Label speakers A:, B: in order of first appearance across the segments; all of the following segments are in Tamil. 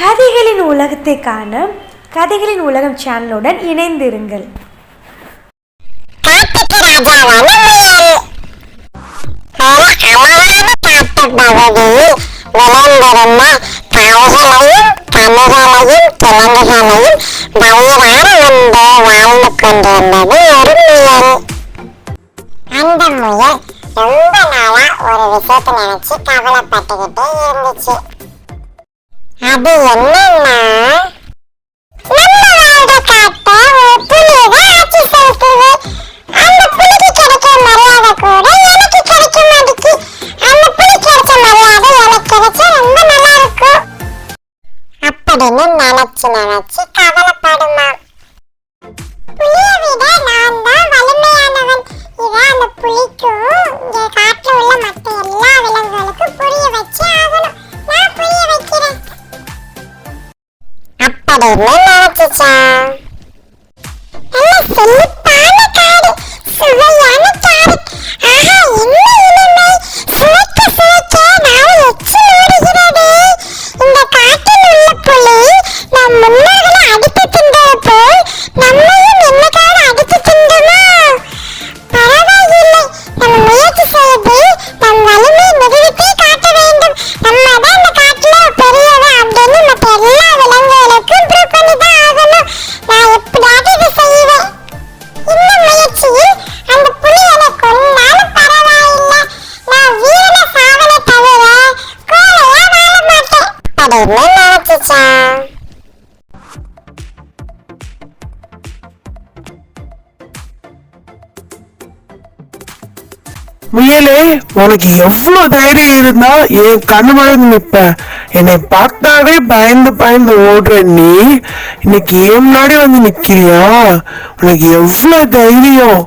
A: கதைகளின் உலகத்தை காண கதைகளின் உலகம் சேனலுடன் இணைந்திருங்கள்.
B: ராஜாவான அந்த முயல் ரொம்ப நாளா ஒரு விஷயத்தை நினைச்சு கவலைப்பட்டுக்கிட்டே இருந்துச்சு. அது என்னன்னா நம்ம வாழ்ற காட்டை ஒரு புலிதான் ஆட்சி செலுத்துது அந்த புலிக்கு கிடைக்கிற மரியாதை கூட எனக்கு கிடைக்க மாட்டேங்குது அந்த புலி கிடைச்ச மரியாதை எனக்கு கிடைச்சா ரொம்ப நல்லா இருக்கும் அப்படின்னு நினைச்சு நினைச்சு கவலைப்படுமா? அப்படின்னு நினைச்சுச்சான் நல்ல
C: முயலே உனக்கு எவ்வளவு தைரியம் இருந்தா என் கண்ணு மாதிரி நிப்ப என்னை பார்த்தாவே பயந்து பயந்து ஓடுற நீ இன்னைக்கு என் முன்னாடி வந்து நிக்கிறியா? உனக்கு எவ்வளவு தைரியம்?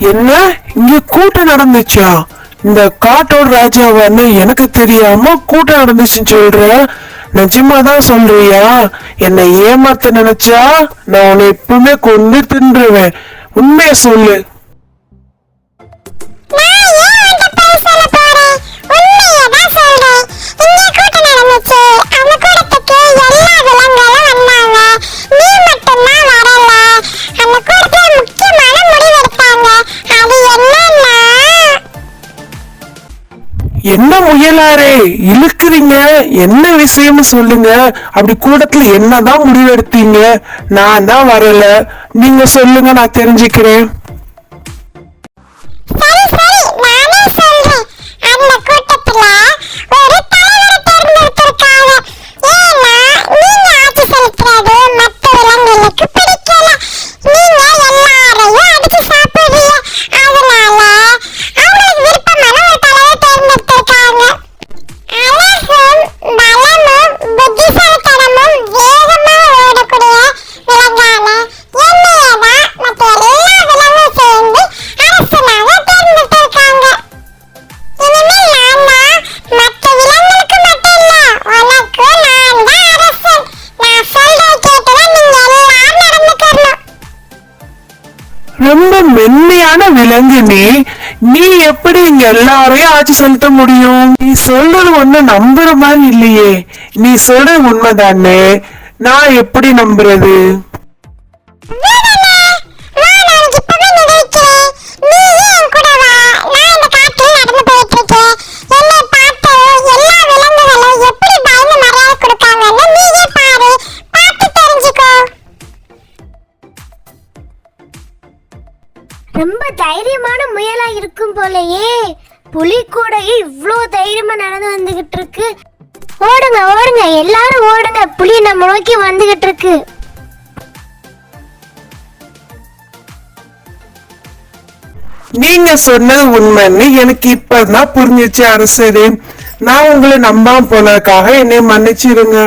B: என்ன? இங்க கூட்டம் நடந்துச்சா?
C: இந்த காட்டோட ராஜாவான்னு எனக்கு தெரியாம கூட்டம் நடந்துச்சுன்னு சொல்ற? நிஜமா தான் சொல்றியா? என்னை ஏமாத்த நினைச்சா நான் உன்னை எப்பவுமே கொண்டு தின்றுவேன். உண்மைய சொல்லு. என்ன முயலாரே இழுக்குறீங்க? என்ன விஷயம்னு சொல்லுங்க. அப்படி கூடத்துல என்னதான் முடிவெடுத்தீங்க? நான் தான் வரல. நீங்க சொல்லுங்க நான் தெரிஞ்சுக்கிறேன். ரொம்ப மென்மையான விலங்கு நீ நீ எப்படி இங்க எல்லாரையும் ஆட்சி செலுத்த முடியும்? நீ சொல்றது ஒண்ணு நம்புற மாதிரி இல்லையே. நீ சொல்ற உண்மைதானே? நான் எப்படி நம்புறது?
D: தைரியமான முயலா இருக்கும் போலயே. புலி கூட இவ்வளோ தைரியமா நடந்து வந்துகிட்டு இருக்கு ஓடுங்க ஓடுங்க எல்லாரும் ஓடுங்க. புலி நம்ம நோக்கி வந்துகிட்டு இருக்கு
C: நீங்க சொன்னது உண்மைன்னு எனக்கு இப்பதான் புரிஞ்சிச்சு அரசரே நான் உங்களை நம்பாம போனதுக்காக என்னை மன்னிச்சிருங்க.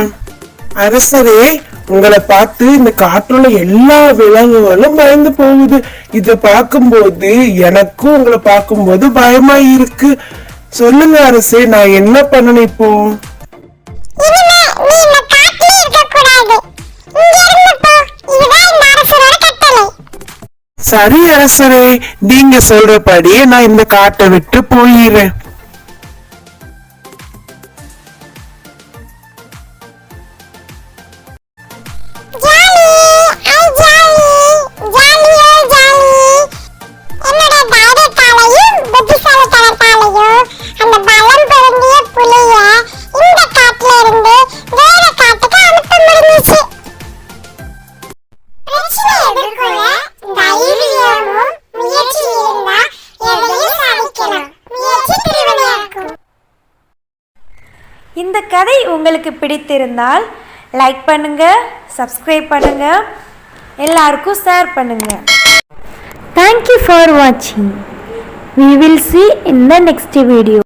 C: அரசரே
B: உங்களை பார்த்து இந்த காட்டுல எல்லா விலங்குகளும் பயந்து போகுது. இத பார்க்கும்போது எனக்கும் உங்களை பார்க்கும்போது பயமா இருக்கு. சொல்லுங்க அரசே நான் என்ன பண்ணணும் இப்போ? சரி அரசரே நீங்க சொல்றபடியே நான் இந்த காட்டை விட்டு போயிடுறேன்.
A: கதை உங்களுக்கு பிடித்திருந்தால் லைக் பண்ணுங்க சப்ஸ்கிரைப் பண்ணுங்க எல்லாருக்கும் ஷேர் பண்ணுங்க. தேங்க்யூ ஃபார் வாட்சிங் we will see in the next video